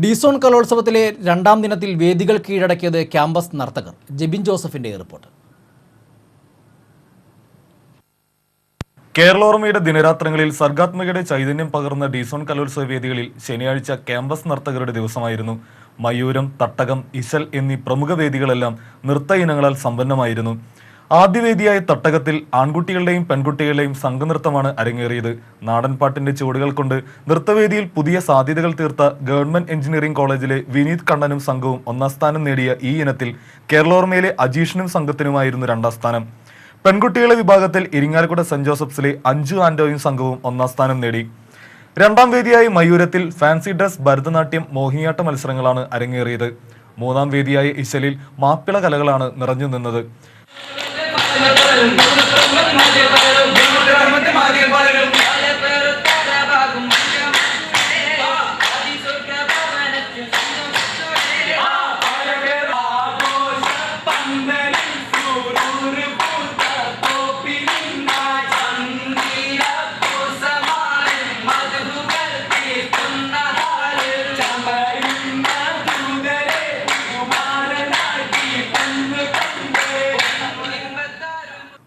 Disown കലോത്സവത്തിലെ രണ്ടാം ദിനത്തിൽ വേദികൾ കീഴടക്കിയത് ക്യാമ്പസ് നർത്തകർ. ജെബിൻ ജോസഫിന്റെ റിപ്പോർട്ട്. കേരളോർമ്മയുടെ ദിനരാത്രങ്ങളിൽ സർഗാത്മകയുടെ ചൈതന്യം പകർന്ന ഡിസോൺ കലോത്സവ വേദികളിൽ ശനിയാഴ്ച ക്യാമ്പസ് നർത്തകരുടെ ദിവസമായിരുന്നു. മയൂരം തട്ടകം ഇശൽ എന്നീ പ്രമുഖ വേദികളെല്ലാം നൃത്ത ഇനങ്ങളാൽ സമ്പന്നമായിരുന്നു. ആദ്യ വേദിയായ തട്ടകത്തിൽ ആൺകുട്ടികളുടെയും പെൺകുട്ടികളുടെയും സംഘനൃത്തമാണ് അരങ്ങേറിയത്. നാടൻപാട്ടിന്റെ ചുവടുകൾ കൊണ്ട് നൃത്തവേദിയിൽ പുതിയ സാധ്യതകൾ തീർത്ത ഗവൺമെന്റ് എഞ്ചിനീയറിംഗ് കോളേജിലെ വിനീത് കണ്ണനും സംഘവും ഒന്നാം സ്ഥാനം നേടിയ ഈ ഇനത്തിൽ കേരളോർമയിലെ അജീഷിനും സംഘത്തിനുമായിരുന്നു രണ്ടാം സ്ഥാനം. പെൺകുട്ടികളുടെ വിഭാഗത്തിൽ ഇരിങ്ങാലക്കുട സെന്റ് ജോസഫ്സിലെ അഞ്ചു ആൻഡോയും സംഘവും ഒന്നാം സ്ഥാനം നേടി. രണ്ടാം വേദിയായി മയൂരത്തിൽ ഫാൻസി ഡ്രസ് ഭരതനാട്യം മോഹിനിയാട്ട മത്സരങ്ങളാണ് അരങ്ങേറിയത്. മൂന്നാം വേദിയായ ഇശലിൽ മാപ്പിള കലകളാണ് നിറഞ്ഞു നിന്നത്. Gracias.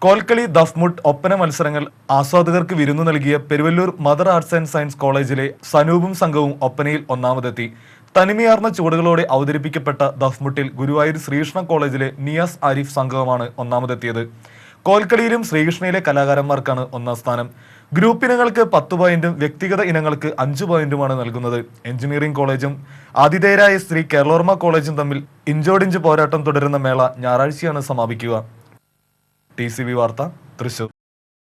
കോൽക്കളി ദഫ്മുട്ട് ഒപ്പന മത്സരങ്ങൾ ആസ്വാദകർക്ക് വിരുന്നു നൽകിയ Peruvallur Mother arts and science കോളേജിലെ സനൂപും സംഘവും ഒപ്പനയിൽ ഒന്നാമതെത്തി. തനിമയാർന്ന ചുവടുകളോടെ അവതരിപ്പിക്കപ്പെട്ട ദഫ്മുട്ടിൽ ഗുരുവായൂർ ശ്രീകൃഷ്ണ കോളേജിലെ നിയാസ് ആരിഫ് സംഘവുമാണ് ഒന്നാമതെത്തിയത്. കോൽക്കളിയിലും ശ്രീകൃഷ്ണയിലെ കലാകാരന്മാർക്കാണ് ഒന്നാം സ്ഥാനം. ഗ്രൂപ്പ് ഇനങ്ങൾക്ക് പത്ത് പോയിന്റും വ്യക്തിഗത ഇനങ്ങൾക്ക് അഞ്ച് പോയിന്റുമാണ് നൽകുന്നത്. എഞ്ചിനീയറിംഗ് കോളേജും ആതിഥേയരായ ശ്രീ കേരളോർമ കോളേജും തമ്മിൽ ഇഞ്ചോടിഞ്ച് പോരാട്ടം തുടരുന്ന മേള ഞായറാഴ്ചയാണ് സമാപിക്കുക. ടി സി ബി വാർത്ത തൃശൂർ.